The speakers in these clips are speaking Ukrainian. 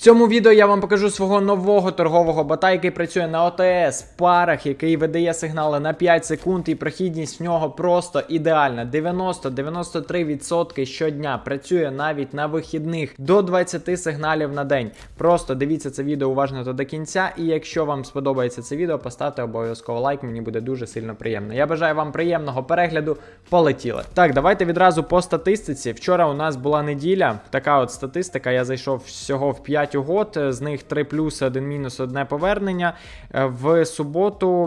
цьому відео я вам покажу свого нового торгового бота, який працює на ОТС парах, який видає сигнали на 5 секунд, і прохідність в нього просто ідеальна. 90-93% щодня працює навіть на вихідних до 20 сигналів на день. Просто дивіться це відео уважно до кінця. І якщо вам сподобається це відео, поставте обов'язково лайк, мені буде дуже сильно приємно. Я бажаю вам приємного перегляду. Полетіли. Так, давайте відразу по статистиці. Вчора у нас була неділя. Така от статистика. Я зайшов всього в 5 угод, з них 3 плюси, 1 мінус, одне повернення. Е, В суботу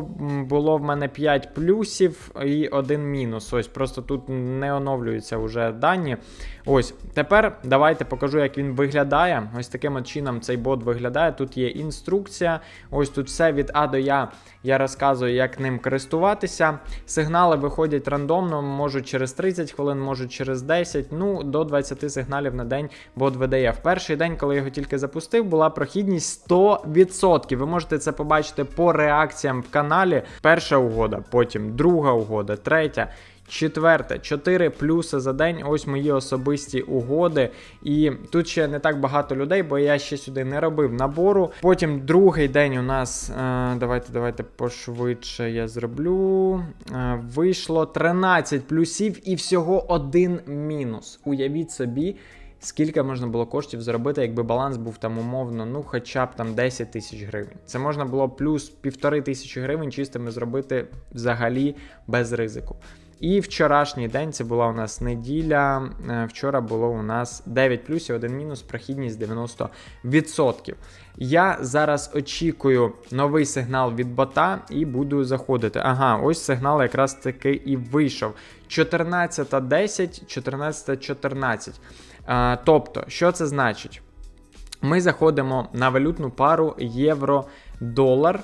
було в мене 5 плюсів і 1 мінус. Ось просто тут не оновлюються вже дані. Ось тепер давайте покажу, як він виглядає. Ось таким от чином цей бот виглядає. Тут є інструкція. Ось тут все від А до Я. Я розказую, як ним користуватися. Сигнали виходять рандомно, можуть через 30 хвилин, можуть через 10, ну до 20 сигналів на день бот видає. В перший день, коли його тільки запустив, була прохідність 100%. Ви можете це побачити по реакціям в каналі. Перша угода, потім друга угода, третя. Четверте, 4 плюси за день. Ось мої особисті угоди. І тут ще не так багато людей, бо я ще сюди не робив набору. Потім другий день у нас. Е, давайте, давайте пошвидше я зроблю. Е, вийшло 13 плюсів і всього один мінус. Уявіть собі. Скільки можна було коштів заробити, якби баланс був там умовно, ну хоча б там 10 тисяч гривень. Це можна було плюс півтори тисячі гривень чистими зробити взагалі без ризику. І вчорашній день це була у нас неділя. е, Вчора було у нас 9 плюсів, 1 мінус, прохідність 90%. Я зараз очікую новий сигнал від бота і буду заходити. Ага, ось сигнал якраз таки і вийшов. 14.10, 14.14. Е, Тобто, що це значить? Ми заходимо на валютну пару євро-долар.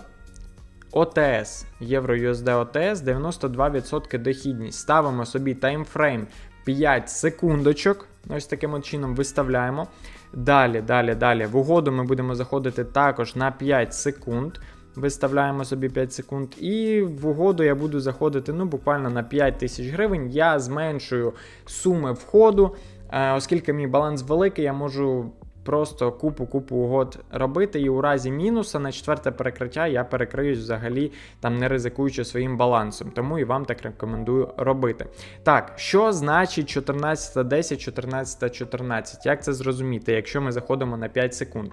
ОТС, Євро USD ОТС, 92% дохідність. Ставимо собі таймфрейм 5 секундочок. Ось таким от чином виставляємо. Далі, далі, далі. В угоду ми будемо заходити також на 5 секунд. Виставляємо собі 5 секунд. І в угоду я буду заходити ну, буквально на 5 тисяч гривень. Я зменшую суми входу, оскільки мій баланс великий, я можу просто купу-купу угод робити. І у разі мінуса на четверте перекриття я перекриюсь взагалі, там не ризикуючи своїм балансом. Тому і вам так рекомендую робити. Так, що значить 14.10, 14.14? Як це зрозуміти, якщо ми заходимо на 5 секунд?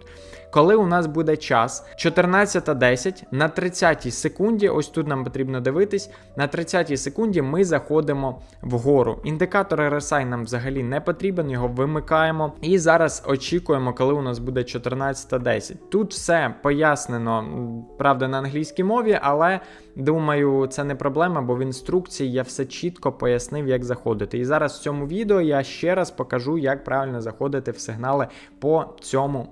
Коли у нас буде час 14.10 на 30 секунді, ось тут нам потрібно дивитись, на 30 секунді ми заходимо вгору. Індикатор RSI нам взагалі не потрібен, його вимикаємо. І зараз очікуємо, коли у нас буде 14.10. Тут все пояснено, правда, на англійській мові, але думаю, це не проблема, бо в інструкції я все чітко пояснив, як заходити. І зараз в цьому відео я ще раз покажу, як правильно заходити в сигнали по цьому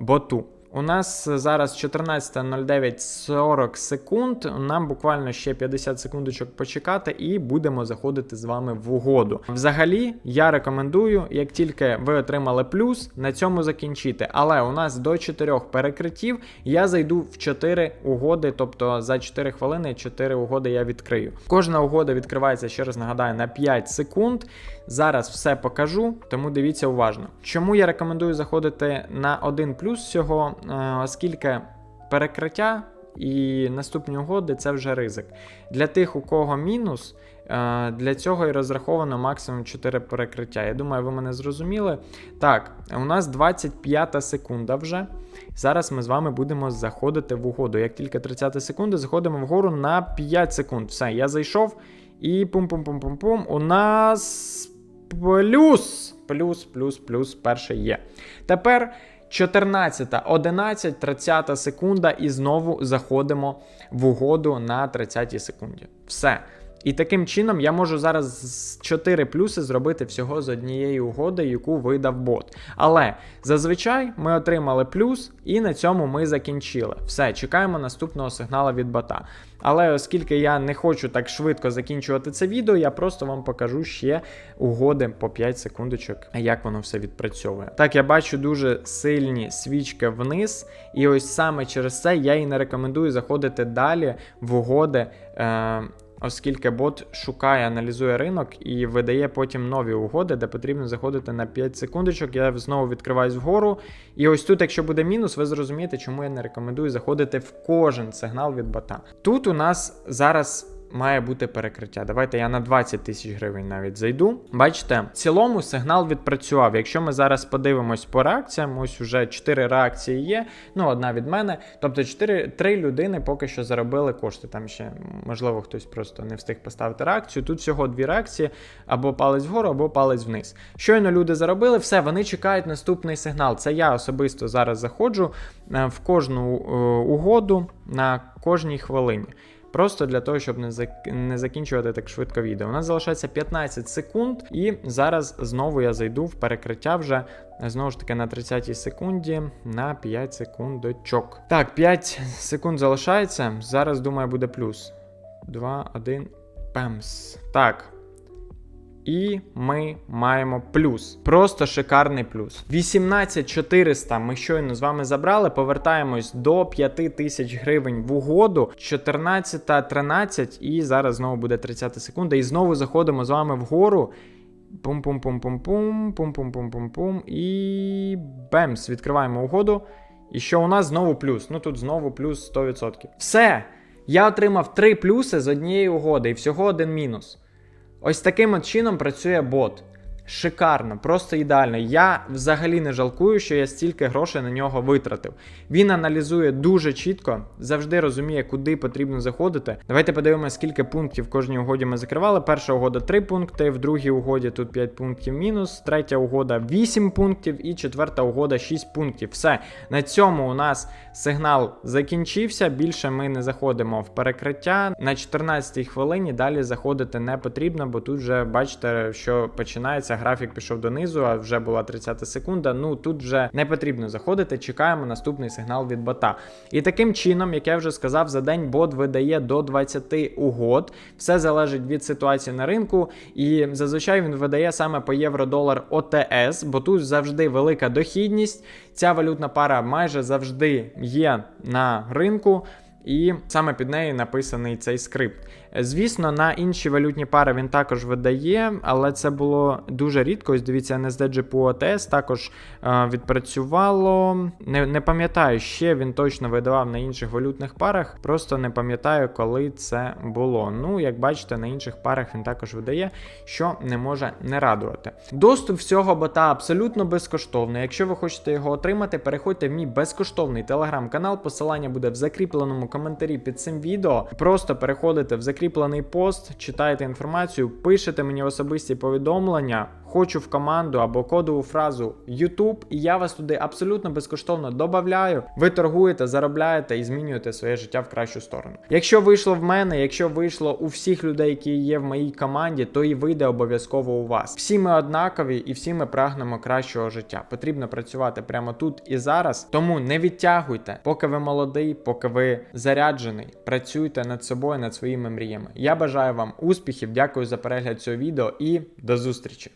боту. У нас зараз 14.09 40 секунд. Нам буквально ще 50 секундочок почекати, і будемо заходити з вами в угоду. Взагалі, я рекомендую, як тільки ви отримали плюс, на цьому закінчити. Але у нас до 4 перекриттів я зайду в 4 угоди, тобто за 4 хвилини 4 угоди я відкрию. Кожна угода відкривається, ще раз нагадаю, на 5 секунд. Зараз все покажу, тому дивіться уважно. Чому я рекомендую заходити на 1 плюс всього, оскільки перекриття і наступні угоди це вже ризик. Для тих, у кого мінус, е, для цього і розраховано максимум 4 перекриття. Я думаю, ви мене зрозуміли. Так, у нас 25 секунда вже. Зараз ми з вами будемо заходити в угоду. Як тільки 30 секунда, заходимо вгору на 5 секунд. Все, я зайшов. І пум-пум-пум-пум-пум. У нас плюс. Плюс, плюс, плюс, перший є. Тепер 14, 11, 30 секунда, і знову заходимо в угоду на 30 секунді. Все. І таким чином я можу зараз 4 плюси зробити всього з однієї угоди, яку видав бот. Але зазвичай ми отримали плюс, і на цьому ми закінчили. Все, чекаємо наступного сигналу від бота. Але оскільки я не хочу так швидко закінчувати це відео, я просто вам покажу ще угоди по 5 секундочок, як воно все відпрацьовує. Так, я бачу дуже сильні свічки вниз, і ось саме через це я і не рекомендую заходити далі в угоди. Е- оскільки бот шукає, аналізує ринок і видає потім нові угоди, де потрібно заходити на 5 секундочок. Я знову відкриваюсь вгору. І ось тут, якщо буде мінус, ви зрозумієте, чому я не рекомендую заходити в кожен сигнал від бота. Тут у нас зараз. Має бути перекриття. Давайте я на 20 тисяч гривень навіть зайду. Бачите, в цілому сигнал відпрацював. Якщо ми зараз подивимось по реакціям, ось уже 4 реакції є. Ну, одна від мене. Тобто 4, 3 людини поки що заробили кошти. Там ще, можливо, хтось просто не встиг поставити реакцію. Тут всього дві реакції: або палець вгору, або палець вниз. Щойно люди заробили, все, вони чекають наступний сигнал. Це я особисто зараз заходжу е, в кожну е, угоду на кожній хвилині. Просто для того, щоб не зак... не закінчувати так швидко відео. У нас залишається 15 секунд, і зараз знову я зайду в перекриття вже знову ж таки на 30 секунді на 5 секундочок. Так, 5 секунд залишається. Зараз думаю, буде плюс. 2, 1, пемс. Так. І ми маємо плюс. Просто шикарний плюс. 18400 ми щойно з вами забрали. Повертаємось до 5000 гривень в угоду. 14 13 і зараз знову буде 30 секунда. І знову заходимо з вами вгору. Пум-пум-пум-пум-пум, пум-пум-пум-пум-пум. І бемс. Відкриваємо угоду. І що у нас знову плюс? Ну тут знову плюс 100%. Все! Я отримав 3 плюси з однієї угоди і всього один мінус. Ось таким от чином працює бот. Шикарно, просто ідеально. Я взагалі не жалкую, що я стільки грошей на нього витратив. Він аналізує дуже чітко, завжди розуміє, куди потрібно заходити. Давайте подивимося, скільки пунктів в кожній угоді ми закривали. Перша угода 3 пункти, в другій угоді тут 5 пунктів мінус, третя угода 8 пунктів і четверта угода 6 пунктів. Все. На цьому у нас сигнал закінчився. Більше ми не заходимо в перекриття. На 14-й хвилині далі заходити не потрібно, бо тут вже бачите, що починається графік пішов донизу, а вже була 30 секунда. Ну тут вже не потрібно заходити. Чекаємо наступний сигнал від бота. І таким чином, як я вже сказав, за день бот видає до 20 угод. Все залежить від ситуації на ринку, і зазвичай він видає саме по євро-долар ОТС, бо тут завжди велика дохідність. Ця валютна пара майже завжди є на ринку. І саме під нею написаний цей скрипт. Звісно, на інші валютні пари він також видає, але це було дуже рідко. Ось дивіться, NSD GPU ATS також е, відпрацювало. Не, не пам'ятаю, ще він точно видавав на інших валютних парах, просто не пам'ятаю, коли це було. Ну, як бачите, на інших парах він також видає, що не може не радувати. Доступ всього бота абсолютно безкоштовний. Якщо ви хочете його отримати, переходьте в мій безкоштовний телеграм-канал. Посилання буде в закріпленому коментарі під цим відео. Просто переходите в закріплений пост, читаєте інформацію, пишете мені особисті повідомлення. Хочу в команду або кодову фразу YouTube, і я вас туди абсолютно безкоштовно додаю. Ви торгуєте, заробляєте і змінюєте своє життя в кращу сторону. Якщо вийшло в мене, якщо вийшло у всіх людей, які є в моїй команді, то і вийде обов'язково у вас. Всі ми однакові і всі ми прагнемо кращого життя. Потрібно працювати прямо тут і зараз. Тому не відтягуйте, поки ви молодий, поки ви заряджений. Працюйте над собою, над своїми мріями. Я бажаю вам успіхів, дякую за перегляд цього відео і до зустрічі!